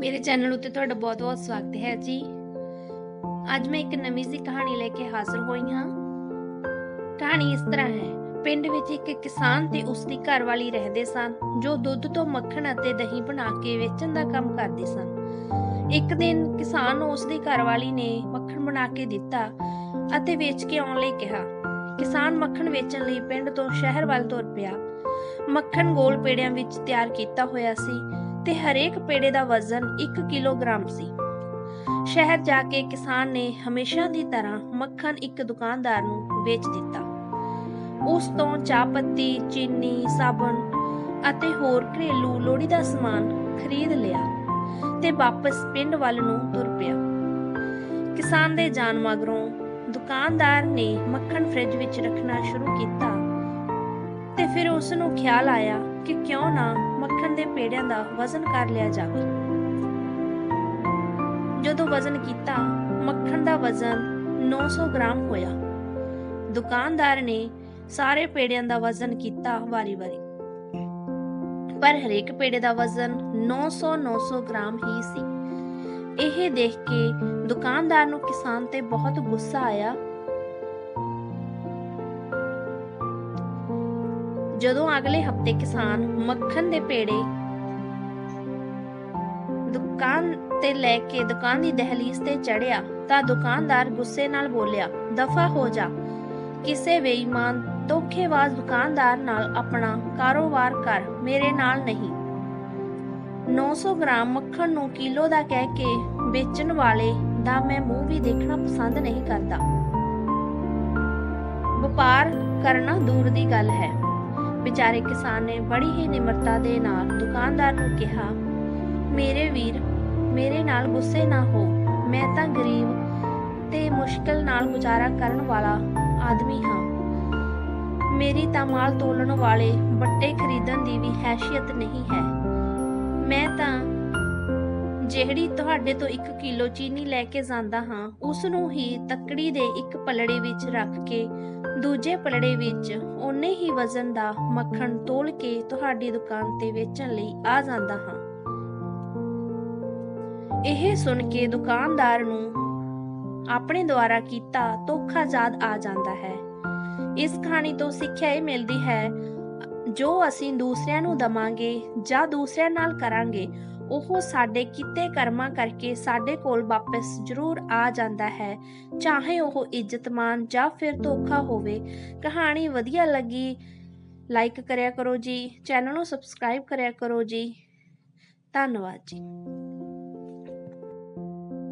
ਮੇਰੇ ਚੈਨਲ ਉੱਤੇ ਤੁਹਾਡਾ ਬਹੁਤ-ਬਹੁਤ ਸਵਾਗਤ ਹੈ ਜੀ। ਅੱਜ ਮੈਂ ਇੱਕ ਨਵੀਂ ਜਿਹੀ ਕਹਾਣੀ ਲੈ ਕੇ ਹਾਜ਼ਰ ਹੋਈ ਹਾਂ। ਕਹਾਣੀ ਇਸ ਤਰ੍ਹਾਂ ਹੈ, ਪਿੰਡ ਵਿੱਚ ਇੱਕ ਕਿਸਾਨ ਤੇ ਉਸ ਦੀ ਘਰਵਾਲੀ ਰਹਿੰਦੇ ਸਨ, ਜੋ ਦੁੱਧ ਤੋਂ ਮੱਖਣ ਅਤੇ ਦਹੀਂ ਬਣਾ ਕੇ ਵੇਚਣ ਦਾ ਕੰਮ ਕਰਦੇ ਸਨ। ਇੱਕ ਦਿਨ ਕਿਸਾਨ ਨੂੰ ਉਸ ਦੀ ਘਰਵਾਲੀ ਨੇ ਮੱਖਣ ਬਣਾ ਕੇ ਦਿੱਤਾ ਅਤੇ ਵੇਚ ਕੇ ਆਉਣ ਲਈ ਕਿਹਾ। ਕਿਸਾਨ ਮੱਖਣ ਵੇਚਣ ਲਈ ਪਿੰਡ ਤੋਂ ਸ਼ਹਿਰ ਵੱਲ ਤੁਰ ਪਿਆ। ਮੱਖਣ ਗੋਲ ਪੇੜਿਆਂ ਵਿੱਚ ਤਿਆਰ ਕੀਤਾ ਹੋਇਆ ਸੀ। ਤੇ ਹਰੇਕ ਪੇੜੇ ਦਾ ਵਜ਼ਨ 1 ਕਿਲੋਗ੍ਰਾਮ ਸੀ। ਸ਼ਹਿਰ ਜਾ ਕੇ ਕਿਸਾਨ ਨੇ ਹਮੇਸ਼ਾ ਦੀ ਤਰ੍ਹਾਂ ਮੱਖਣ ਇੱਕ ਦੁਕਾਨਦਾਰ ਨੂੰ ਵੇਚ ਦਿੱਤਾ। ਉਸ ਤੋਂ ਚਾਹ ਪੱਤੀ ਚੀਨੀ, ਸਾਬਣ ਅਤੇ ਹੋਰ ਘਰੇਲੂ ਲੋੜੀ ਦਾ ਸਮਾਨ ਖਰੀਦ ਲਿਆ ਤੇ ਵਾਪਸ ਪਿੰਡ ਵੱਲ ਨੂੰ ਤੁਰ ਪਿਆ। ਕਿਸਾਨ ਦੇ ਜਾਣ ਮਗਰੋਂ ਦੁਕਾਨਦਾਰ ਨੇ ਮੱਖਣ ਫ੍ਰਿਜ ਵਿੱਚ ਰੱਖਣਾ ਸ਼ੁਰੂ ਕੀਤਾ ਤੇ ਫਿਰ ਉਸ ਨੂੰ ਖਿਆਲ ਆਇਆ ਕਿ ਕਿਉਂ ਨਾ ਮੱਖਣ ਦੇ ਪੇੜਿਆਂ ਦਾ ਵਜ਼ਨ ਕਰ ਲਿਆ ਜਾਵੇ। ਜਦੋਂ ਵਜ਼ਨ ਕੀਤਾ, ਮੱਖਣ ਦਾ ਵਜ਼ਨ 900 ਗ੍ਰਾਮ ਹੋਇਆ। ਦੁਕਾਨਦਾਰ ਨੇ ਸਾਰੇ ਪੇੜਿਆਂ ਦਾ ਵਜ਼ਨ ਕੀਤਾ ਵਾਰੀ-ਵਾਰੀ। ਪਰ ਹਰੇਕ ਪੇੜੇ ਦਾ ਵਜ਼ਨ 900 900 ਗ੍ਰਾਮ ਹੀ ਸੀ। ਇਹ ਦੇਖ ਕੇ ਦੁਕਾਨਦਾਰ ਨੂੰ ਕਿਸਾਨ ਤੇ ਬਹੁਤ ਗੁੱਸਾ ਆਇਆ ਜਦੋਂ ਅਗਲੇ ਹਫ਼ਤੇ ਕਿਸਾਨ ਮੱਖਣ ਦੇ ਪੇੜੇ ਦੁਕਾਨ ਤੇ ਲੈ ਕੇ ਦੁਕਾਨ ਦੀ ਦਹਲੀਜ਼ ਤੇ ਚੜਿਆ ਤਾਂ ਦੁਕਾਨਦਾਰ ਗੁੱਸੇ ਨਾਲ ਬੋਲਿਆ, ਦਫਾ ਹੋ ਜਾ। ਕਿਸੇ ਬੇਈਮਾਨ, ਧੋਖੇਬਾਜ਼ ਦੁਕਾਨਦਾਰ ਨਾਲ ਆਪਣਾ ਕਾਰੋਬਾਰ ਕਰ, ਮੇਰੇ ਨਾਲ ਨਹੀਂ। 900 ਗ੍ਰਾਮ ਮੱਖਣ ਨੂੰ ਕਿਲੋ ਦਾ ਕਹਿ ਕੇ ਵੇਚਣ ਵਾਲੇ ਦਾ ਮੈਂ ਮੂੰਹ ਵੀ ਦੇਖਣਾ ਪਸੰਦ ਨਹੀਂ ਕਰਦਾ। ਵਪਾਰ ਕਰਨਾ ਦੂਰ ਦੀ ਗੱਲ ਹੈ। ਵਿਚਾਰੇ ਕਿਸਾਨ ਨੇ ਬੜੀ ਹੀ ਨਿਮਰਤਾ ਦੇ ਨਾਲ ਦੁਕਾਨਦਾਰ ਨੂੰ ਕਿਹਾ, ਮੇਰੇ ਵੀਰ, ਮੇਰੇ ਨਾਲ ਗੁੱਸੇ ਨਾ ਹੋ। ਮੈਂ ਤਾਂ ਗਰੀਬ ਤੇ ਮੁਸ਼ਕਲ ਨਾਲ ਗੁਜ਼ਾਰਾ ਕਰਨ ਵਾਲਾ ਆਦਮੀ ਹਾਂ। ਮੇਰੀ ਤਾਂ ਮਾਲ ਤੋਲਣ ਵਾਲੇ ਬੱਟੇ ਖਰੀਦਣ ਦੀ ਵੀ ਹੈਸੀਅਤ ਨਹੀਂ ਹੈ। ਮੈਂ ਤਾਂ ਜਿਹੜੀ ਤੁਹਾਡੇ ਤੋਂ 1 ਕਿਲੋ ਚੀਨੀ ਲੈ ਕੇ ਜਾਂਦਾ ਹਾਂ ਉਸ ਨੂੰ ਹੀ ਤੱਕੜੀ ਦੇ ਇੱਕ ਪਲੜੇ ਵਿੱਚ ਰੱਖ ਕੇ, ਦੂਜੇ ਪਲੜੇ ਵਿੱਚ ਓਨੇ ਹੀ ਵਜ਼ਨ ਦਾ ਮੱਖਣ ਤੋਲ ਕੇ ਤੁਹਾਡੀ ਦੁਕਾਨ ਤੇ ਵੇਚਣ ਲਈ ਆ ਜਾਂਦਾ ਹਾਂ। ਇਹ ਸੁਣ ਕੇ ਦੁਕਾਨਦਾਰ ਨੂੰ ਆਪਣੇ ਦੁਆਰਾ ਕੀਤਾ ਧੋਖਾ ਯਾਦ ਆ ਜਾਂਦਾ ਹੈ। ਇਸ ਕਹਾਣੀ ਤੋਂ ਸਿੱਖਿਆ ਇਹ ਮਿਲਦੀ ਹੈ, ਜੋ ਅਸੀਂ ਦੂਸਰਿਆਂ ਨੂੰ ਦਵਾਂਗੇ ਜਾਂ ਦੂਸਰਿਆਂ ਨਾਲ ਕਰਾਂਗੇ ਉਹ ਸਾਡੇ ਕੀਤੇ ਕਰਮਾਂ ਕਰਕੇ ਸਾਡੇ ਕੋਲ ਵਾਪਸ ਜ਼ਰੂਰ ਆ ਜਾਂਦਾ ਹੈ। ਚਾਹੇ ਉਹ ਇੱਜ਼ਤਮਾਨ ਜਾਂ ਫਿਰ ਧੋਖਾ ਹੋਵੇ, ਕਹਾਣੀ ਵਧੀਆ ਲੱਗੀ ਲਾਈਕ ਕਰਿਆ ਕਰੋ ਜੀ ਚੈਨਲ ਨੂੰ ਸਬਸਕ੍ਰਾਈਬ ਕਰਿਆ ਕਰੋ ਜੀ। ਧੰਨਵਾਦ ਜੀ।